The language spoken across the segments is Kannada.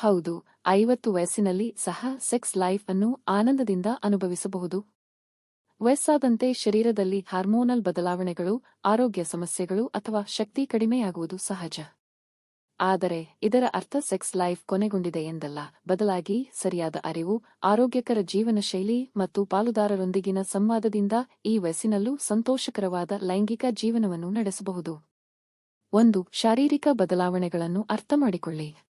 ಹೌದು, ಐವತ್ತು ವಯಸ್ಸಿನಲ್ಲಿ ಸಹ ಸೆಕ್ಸ್ ಲೈಫ್ ಅನ್ನು ಆನಂದದಿಂದ ಅನುಭವಿಸಬಹುದು. ವಯಸ್ಸಾದಂತೆ ಶರೀರದಲ್ಲಿ ಹಾರ್ಮೋನಲ್ ಬದಲಾವಣೆಗಳು, ಆರೋಗ್ಯ ಸಮಸ್ಯೆಗಳು ಅಥವಾ ಶಕ್ತಿ ಕಡಿಮೆಯಾಗುವುದು ಸಹಜ. ಆದರೆ, ಇದರ ಅರ್ಥ ಸೆಕ್ಸ್ ಲೈಫ್ ಕೊನೆಗೊಂಡಿದೆ ಎಂದಲ್ಲ. ಬದಲಾಗಿ, ಸರಿಯಾದ ಅರಿವು, ಆರೋಗ್ಯಕರ ಜೀವನ ಶೈಲಿ ಮತ್ತು ಪಾಲುದಾರರೊಂದಿಗಿನ ಸಂವಾದದಿಂದ ಈ ವಯಸ್ಸಿನಲ್ಲೂ ಸಂತೋಷಕರವಾದ ಲೈಂಗಿಕ ಜೀವನವನ್ನು ನಡೆಸಬಹುದು. ಒಂದು, ಶಾರೀರಿಕ ಬದಲಾವಣೆಗಳನ್ನು ಅರ್ಥಮಾಡಿಕೊಳ್ಳಿ.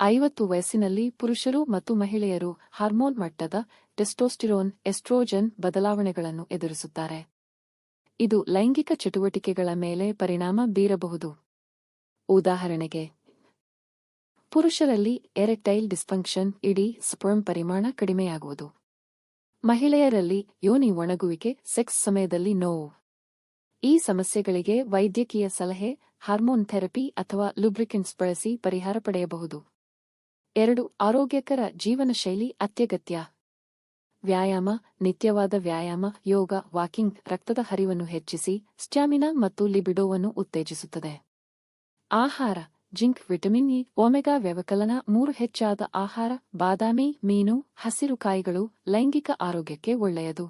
ಐವತ್ತು ವಯಸ್ಸಿನಲ್ಲಿ ಪುರುಷರು ಮತ್ತು ಮಹಿಳೆಯರು ಹಾರ್ಮೋನ್ ಮಟ್ಟದ ಟೆಸ್ಟೋಸ್ಟಿರೋನ್, ಎಸ್ಟ್ರೋಜನ್ ಬದಲಾವಣೆಗಳನ್ನು ಎದುರಿಸುತ್ತಾರೆ. ಇದು ಲೈಂಗಿಕ ಚಟುವಟಿಕೆಗಳ ಮೇಲೆ ಪರಿಣಾಮ ಬೀರಬಹುದು. ಉದಾಹರಣೆಗೆ, ಪುರುಷರಲ್ಲಿ ಎರೆಕ್ಟೈಲ್ ಡಿಸ್ಫಂಕ್ಷನ್, ಇಡೀ ಸ್ಪರ್ಮ್ ಪರಿಮಾಣ ಕಡಿಮೆಯಾಗುವುದು. ಮಹಿಳೆಯರಲ್ಲಿ ಯೋನಿ ಒಣಗುವಿಕೆ, ಸೆಕ್ಸ್ ಸಮಯದಲ್ಲಿ ನೋವು. ಈ ಸಮಸ್ಯೆಗಳಿಗೆ ವೈದ್ಯಕೀಯ ಸಲಹೆ, ಹಾರ್ಮೋನ್ ಥೆರಪಿ ಅಥವಾ ಲುಬ್ರಿಕೆಂಟ್ಸ್ ಬಳಸಿ ಪರಿಹಾರ ಪಡೆಯಬಹುದು. ಎರಡು ಆರೋಗ್ಯಕರ ಜೀವನ ಶೈಲಿ ಅತ್ಯಗತ್ಯ. ವ್ಯಾಯಾಮ, ನಿತ್ಯವಾದ ವ್ಯಾಯಾಮ, ಯೋಗ, ವಾಕಿಂಗ್, ರಕ್ತದ ಹರಿವನ್ನು ಹೆಚ್ಚಿಸಿ, ಸ್ಟ್ಯಾಮಿನಾ ಮತ್ತು ಲಿಬಿಡೋವನ್ನು ಉತ್ತೇಜಿಸುತ್ತದೆ. ಆಹಾರ, ಜಿಂಕ್, ವಿಟಮಿನ್ ಇ, ಒಮೆಗಾ ವ್ಯವಕಲನ ಮೂರು ಹೆಚ್ಚಾದ ಆಹಾರ, ಬಾದಾಮಿ, ಮೀನು, ಹಸಿರು ಕಾಯಿಗಳು, ಲೈಂಗಿಕ ಆರೋಗ್ಯಕ್ಕೆ ಒಳ್ಳೆಯದು.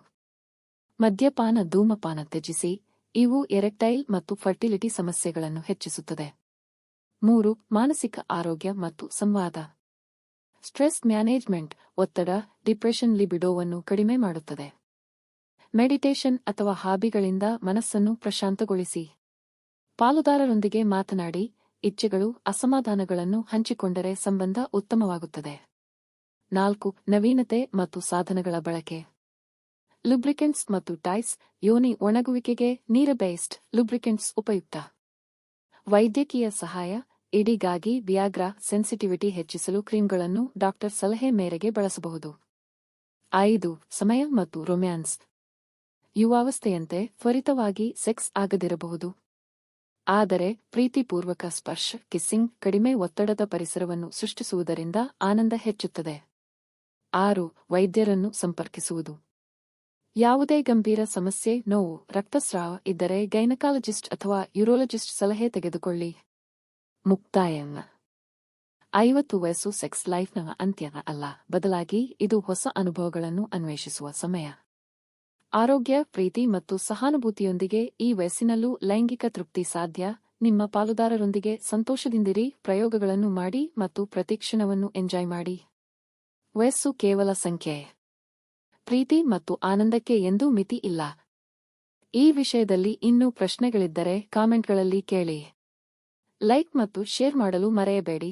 ಮದ್ಯಪಾನ, ಧೂಮಪಾನ ತ್ಯಜಿಸಿ, ಇವು ಎರೆಕ್ಟೈಲ್ ಮತ್ತು ಫರ್ಟಿಲಿಟಿ ಸಮಸ್ಯೆಗಳನ್ನು ಹೆಚ್ಚಿಸುತ್ತದೆ. ಮೂರು, ಮಾನಸಿಕ ಆರೋಗ್ಯ ಮತ್ತು ಸಂವಾದ. ಸ್ಟ್ರೆಸ್ ಮ್ಯಾನೇಜ್ಮೆಂಟ್ ಒತ್ತಡ, ಡಿಪ್ರೆಷನ್ ಲಿಬಿಡೋವನ್ನು ಕಡಿಮೆ ಮಾಡುತ್ತದೆ. ಮೆಡಿಟೇಷನ್ ಅಥವಾ ಹಾಬಿಗಳಿಂದ ಮನಸ್ಸನ್ನು ಪ್ರಶಾಂತಗೊಳಿಸಿ. ಪಾಲುದಾರರೊಂದಿಗೆ ಮಾತನಾಡಿ, ಇಚ್ಛೆಗಳು, ಅಸಮಾಧಾನಗಳನ್ನು ಹಂಚಿಕೊಂಡರೆ ಸಂಬಂಧ ಉತ್ತಮವಾಗುತ್ತದೆ. ನಾಲ್ಕು, ನವೀನತೆ ಮತ್ತು ಸಾಧನಗಳ ಬಳಕೆ. ಲುಬ್ರಿಕೆಂಟ್ಸ್ ಮತ್ತು ಟೈಸ್ ಯೋನಿ ಒಣಗುವಿಕೆಗೆ ನೀರ ಬೇಸ್ಡ್ ಲುಬ್ರಿಕೆಂಟ್ಸ್ ಉಪಯುಕ್ತ. ವೈದ್ಯಕೀಯ ಸಹಾಯ ಇಡಿಗಾಗಿ ವಿಯಾಗ್ರಾ ಸೆನ್ಸಿಟಿವಿಟಿ ಹೆಚ್ಚಿಸಲು ಕ್ರೀಮ್ಗಳನ್ನು ಡಾಕ್ಟರ್ ಸಲಹೆ ಮೇರೆಗೆ ಬಳಸಬಹುದು. ಐದು, ಸಮಯ ಮತ್ತು ರೊಮ್ಯಾನ್ಸ್ ಯುವಾವಸ್ಥೆಯಂತೆ ತ್ವರಿತವಾಗಿ ಸೆಕ್ಸ್ ಆಗದಿರಬಹುದು. ಆದರೆ, ಪ್ರೀತಿಪೂರ್ವಕ ಸ್ಪರ್ಶ, ಕಿಸ್ಸಿಂಗ್, ಕಡಿಮೆ ಒತ್ತಡದ ಪರಿಸರವನ್ನು ಸೃಷ್ಟಿಸುವುದರಿಂದ ಆನಂದ ಹೆಚ್ಚುತ್ತದೆ. ಆರು, ವೈದ್ಯರನ್ನು ಸಂಪರ್ಕಿಸುವುದು. ಯಾವುದೇ ಗಂಭೀರ ಸಮಸ್ಯೆ, ನೋವು, ರಕ್ತಸ್ರಾವ ಇದ್ದರೆ ಗೈನಕಾಲಜಿಸ್ಟ್ ಅಥವಾ ಯುರೋಲಜಿಸ್ಟ್ ಸಲಹೆ ತೆಗೆದುಕೊಳ್ಳಿ. ಮುಕ್ತಾಯ ಐವತ್ತು ವಯಸ್ಸು ಸೆಕ್ಸ್ ಲೈಫ್ನ ಅಂತ್ಯ ಅಲ್ಲ, ಬದಲಾಗಿ ಇದು ಹೊಸ ಅನುಭವಗಳನ್ನು ಅನ್ವೇಷಿಸುವ ಸಮಯ. ಆರೋಗ್ಯ, ಪ್ರೀತಿ ಮತ್ತು ಸಹಾನುಭೂತಿಯೊಂದಿಗೆ ಈ ವಯಸ್ಸಿನಲ್ಲೂ ಲೈಂಗಿಕ ತೃಪ್ತಿ ಸಾಧ್ಯ. ನಿಮ್ಮ ಪಾಲುದಾರರೊಂದಿಗೆ ಸಂತೋಷದಿಂದಿರಿ, ಪ್ರಯೋಗಗಳನ್ನು ಮಾಡಿ ಮತ್ತು ಪ್ರತಿಕ್ಷಣವನ್ನು ಎಂಜಾಯ್ ಮಾಡಿ. ವಯಸ್ಸು ಕೇವಲ ಸಂಖ್ಯೆ. ಪ್ರೀತಿ ಮತ್ತು ಆನಂದಕ್ಕೆ ಎಂದೂ ಮಿತಿ ಇಲ್ಲ. ಈ ವಿಷಯದಲ್ಲಿ ಇನ್ನೂ ಪ್ರಶ್ನೆಗಳಿದ್ದರೆ ಕಾಮೆಂಟ್ಗಳಲ್ಲಿ ಕೇಳಿ. ಲೈಕ್ ಮತ್ತು ಶೇರ್ ಮಾಡಲು ಮರೆಯಬೇಡಿ.